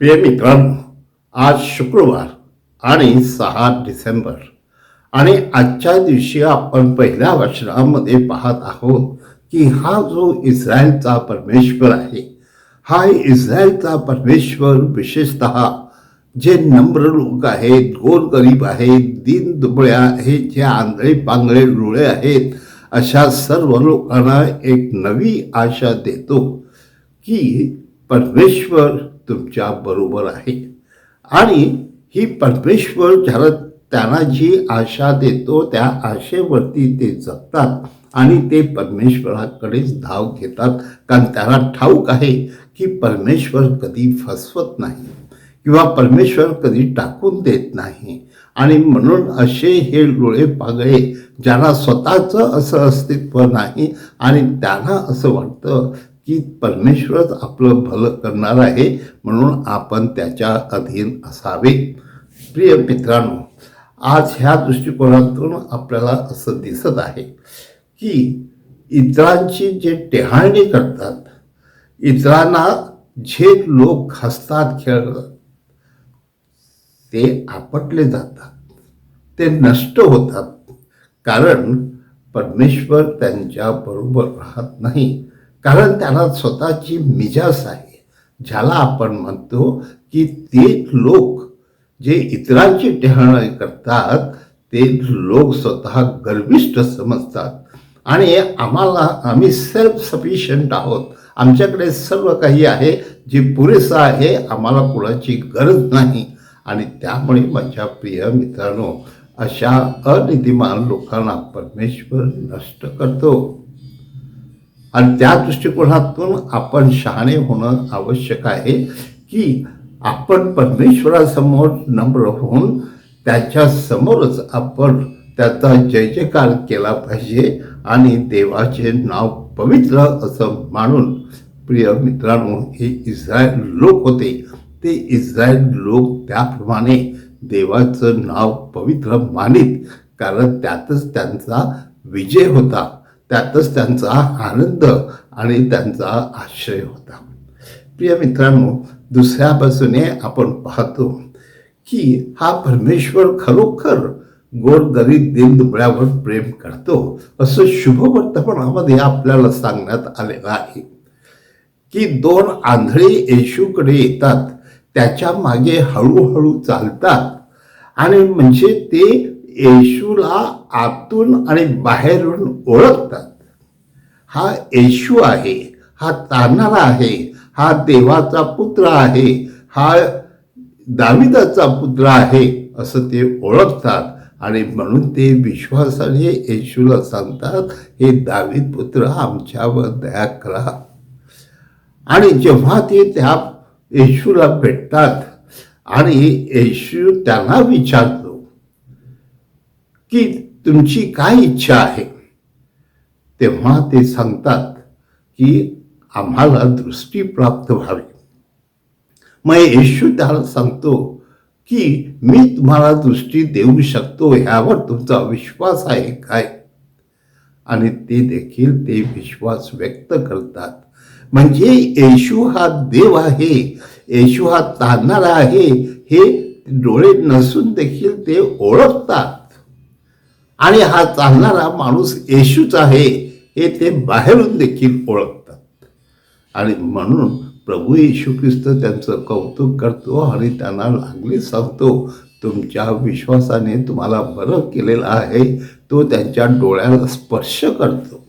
प्रिय मित्रांनो आज शुक्रवार आणि सहा डिसेंबर आणि आजच्या दिवशी आपण पहिल्या वचनामध्ये पाहत आहोत की हा जो इस्रायलचा परमेश्वर आहे हा इस्रायलचा परमेश्वर विशेषत जे नम्र लोक आहेत गोरगरीब आहेत दीन दुबळे आहेत जे आंधळे पांगळे रुळे आहेत अशा सर्व लोकांना एक नवी आशा देतो की परमेश्वर तुमच्या बरोबर आहे. आणि ही परमेश्वर ज्याला त्यांना जी आशा देतो त्या आशेवरती ते जगतात आणि ते परमेश्वराकडेच धाव घेतात. कारण त्यांना ठाऊक आहे की परमेश्वर कधी फसवत नाही किंवा परमेश्वर कधी टाकून देत नाही. आणि म्हणून असे हे डोळे पागळे ज्यांना स्वतःचं असं अस्तित्व नाही आणि त्यांना असं वाटतं की परमेश्वरच आपलं भलं करणार आहे म्हणून आपण त्याच्या अधीन असावे. प्रिय मित्रांनो आज ह्या दृष्टिकोनातून आपल्याला असं दिसत आहे की इतरांची जे टेहाळणी करतात इतरांना जे लोक हसतात खेळतात ते आपटले जातात ते नष्ट होतात. कारण परमेश्वर त्यांच्या बरोबर राहत नाही. कारण त्याला स्वतःची मिजास आहे. ज्याला आपण म्हणतो की ते लोक जे इतरांची टेहळणी करतात ते लोक स्वतः गर्विष्ट समजतात. आणि आम्हाला आम्ही सेल्फ सफिशियंट आहोत. आमच्याकडे सर्व काही आहे जे पुरेसं आहे आम्हाला कुणाची गरज नाही. आणि त्यामुळे माझ्या प्रिय मित्रांनो अशा अनितिमान लोकांना परमेश्वर नष्ट करतो. आणि त्या दृष्टिकोनातून आपण शहाणे होणं आवश्यक आहे की आपण परमेश्वरासमोर नम्र होऊन त्याच्यासमोरच आपण त्याचा जय जयकार केला पाहिजे आणि देवाचे नाव पवित्र असं मानून प्रिय मित्रांनो हे इस्रायल लोक होते. ते इस्रायल लोक त्याप्रमाणे देवाचं नाव पवित्र मानित कारण त्यातच त्यांचा विजय होता. त्यातच त्यांचा आनंद आणि त्यांचा आश्रय होता. प्रिय मित्रांनो दुसऱ्या बाजूने आपण पाहतो की हा परमेश्वर खरोखर गोरगरीब दिनदुबळ्यावर प्रेम करतो असं शुभ वर्तमानामध्ये आपल्याला सांगण्यात आलेलं आहे. की दोन आंधळे येशूकडे येतात त्याच्यामागे हळूहळू चालतात आणि म्हणजे ते येशूला आतून आणि बाहेरून ओळखतात. हा येशू आहे हा तानारा आहे हा देवाचा पुत्र आहे हा दाविदाचा पुत्र आहे असं ते ओळखतात. आणि म्हणून ते विश्वासाने येशूला सांगतात हे दावीद पुत्र आमच्यावर दया करा. आणि जेव्हा ते त्या येशूला भेटतात आणि येशू त्यांना विचारतो की तुमची काय इच्छा आहे? तेव्हा ते सांगतात की आम्हाला दृष्टी प्राप्त व्हावी. मग येशू त्याला सांगतो की मी तुम्हाला दृष्टी देऊ शकतो ह्यावर तुमचा विश्वास आहे काय? आणि ते देखील ते विश्वास व्यक्त करतात. म्हणजे येशू हा देव आहे येशू हा ताणणारा आहे हे डोळे नसून देखील ते ओळखतात. आणि हा चालणारा माणूस येशूच आहे हे ते बाहेरून देखील ओळखतात. आणि म्हणून प्रभू येशू ख्रिस्त त्यांचं कौतुक करतो आणि त्यांना लागले सांगतो तुमच्या विश्वासाने तुम्हाला बरं केलेलं आहे. तो त्यांच्या डोळ्याला स्पर्श करतो.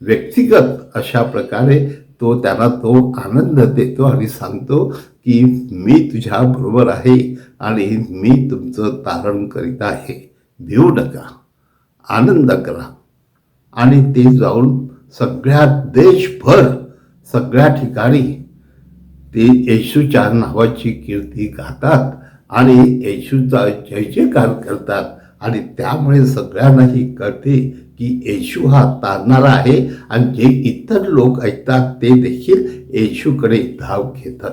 व्यक्तिगत अशा प्रकारे तो त्यांना तो आनंद देतो आणि सांगतो की मी तुझ्या बरोबर आहे आणि मी तुमचं तारण करीत आहे. भिऊ नका आनंद करा आणि ते जाऊन सगळ्या देशभर सगळ्या ठिकाणी ते येशूच्या नावाची कीर्ती गातात आणि येशूचा जय जयकार करतात. आणि त्यामुळे सगळ्यांनाही कळते की येशू हा तारणारा आहे. आणि जे इतर लोक ऐकतात ते देखील येशूकडे धाव घेतात.